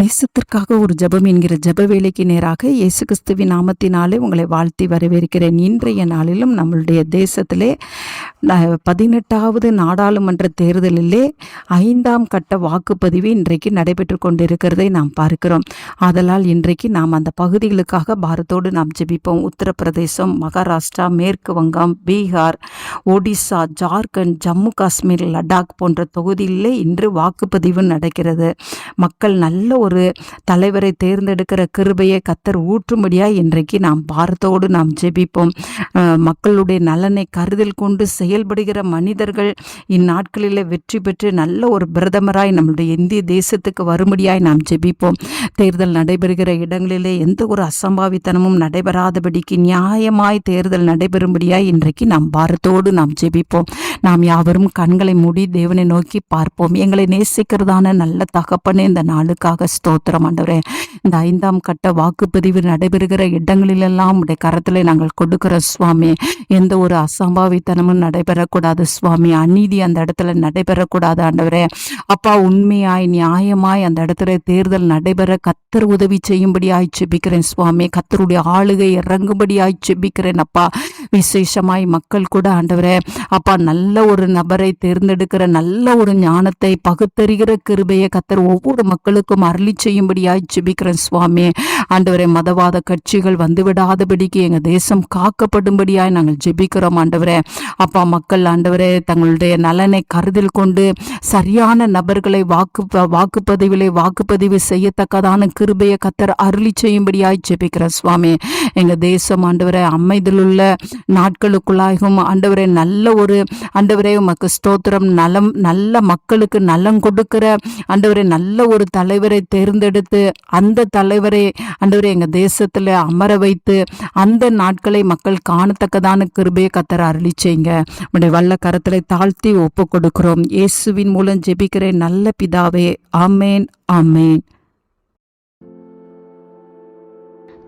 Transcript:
தேசத்திற்காக ஒரு ஜெபம் என்கிற ஜப வேலைக்கு நேராக இயேசு கிறிஸ்துவின் நாமத்தினாலே உங்களை வாழ்த்தி வரவேற்கிறேன். இன்றைய நாளிலும் நம்மளுடைய தேசத்திலே பதினெட்டாவது நாடாளுமன்ற தேர்தலிலே ஐந்தாம் கட்ட வாக்குப்பதிவு இன்றைக்கு நடைபெற்று கொண்டிருக்கிறதை நாம் பார்க்கிறோம். ஆதலால் இன்றைக்கு நாம் அந்த பகுதிகளுக்காக பாரத்தோடு நாம் ஜெபிப்போம். உத்தரப்பிரதேசம் மகாராஷ்டிரா மேற்கு வங்கம் பீகார் ஒடிசா ஜார்க்கண்ட் ஜம்மு காஷ்மீர் லடாக் போன்ற தொகுதிகளிலே இன்று வாக்குப்பதிவு நடக்கிறது. மக்கள் நல்ல ஒரு ஒரு தலைவரை தேர்ந்தெடுக்கிற கிருபையை கத்தர் ஊற்றும்படியாய் இன்றைக்கு நாம் பாரத்தோடு நாம் ஜெபிப்போம். மக்களுடைய நலனை கருதில் கொண்டு செயல்படுகிற மனிதர்கள் இந்நாட்களில் வெற்றி பெற்று நல்ல ஒரு பிரதமராய் நம்முடைய இந்திய தேசத்துக்கு வரும்படியாய் நாம் ஜெபிப்போம். தேர்தல் நடைபெறுகிற இடங்களிலே எந்த ஒரு அசம்பாவித்தனமும் நடைபெறாதபடிக்கு நியாயமாய் தேர்தல் நடைபெறும்படியாய் இன்றைக்கு நாம் பாரத்தோடு நாம் ஜெபிப்போம். நாம் யாவரும் கண்களை மூடி தேவனை நோக்கி பார்ப்போம். எங்களை நேசிக்கிறதான நல்ல தகப்பனே இந்த நாளுக்காக ஸ்தோத்திரம் ஆண்டவரே. இந்த ஐந்தாம் கட்ட வாக்குப்பதிவு நடைபெறுகிற இடங்களிலெல்லாம் உடைய கரத்தில் நாங்கள் கொடுக்கிற சுவாமி எந்த ஒரு அசம்பாவித்தனமும் நடைபெறக்கூடாது சுவாமி. அநீதி அந்த இடத்துல நடைபெறக்கூடாது ஆண்டவரே. அப்பா உண்மையாய் நியாயமாய் அந்த இடத்துல தேர்தல் நடைபெற கத்தர் உதவி செய்யும்படியாய் செபிக்கிறேன் சுவாமி. கத்தருடைய ஆளுகை இறங்கும்படியாய் செபிக்கிறேன் அப்பா. விசேஷமாய் மக்கள் கூட ஆண்டவரே அப்பா நல்ல ஒரு நபரை தேர்ந்தெடுக்கிற நல்ல ஒரு ஞானத்தை பகுத்தறிகிற கிருபையை கத்தர் ஒவ்வொரு மக்களுக்கும் அருளி செய்யும்படியாய் ஜிபிக்கிறேன் சுவாமி. ஆண்டவரே மதவாத கட்சிகள் வந்துவிடாதபடிக்கு எங்க தேசம் காக்கப்படும்படியாய் நாங்கள் ஜெபிக்கிறோம் ஆண்டவரே. அப்பா மக்கள் ஆண்டவரே தங்களுடைய நலனை கருதில் கொண்டு சரியான நபர்களை வாக்கு வாக்குப்பதிவிலே வாக்குப்பதிவு செய்யத்தக்கதான கிருபையை கத்தர் அருளி செய்யும்படியாய் ஜெபிக்கிறேன் சுவாமி. எங்க தேசம் ஆண்டவரே அமைதியிலுள்ள நாட்களுக்குள்ளாகும். ஆண்டவரே நல்ல ஒரு ஆண்டவரே உமக்கு ஸ்தோத்திரம். நலம் நல்ல மக்களுக்கு நலம் கொடுக்கிற ஆண்டவரே நல்ல ஒரு தலைவரை தேர்ந்தெடுத்து அந்த தலைவரை ஆண்டவரே எங்கள் தேசத்தில் அமர வைத்து அந்த நாட்களை மக்கள் காணத்தக்கதான கிருபையை கத்தர அருளி செய்யுங்க. உடைய வல்ல கரத்தில் தாழ்த்தி ஒப்பு கொடுக்கிறோம் இயேசுவின் மூலம் ஜெபிக்கிறேன். நல்ல பிதாவே ஆமேன் ஆமேன்.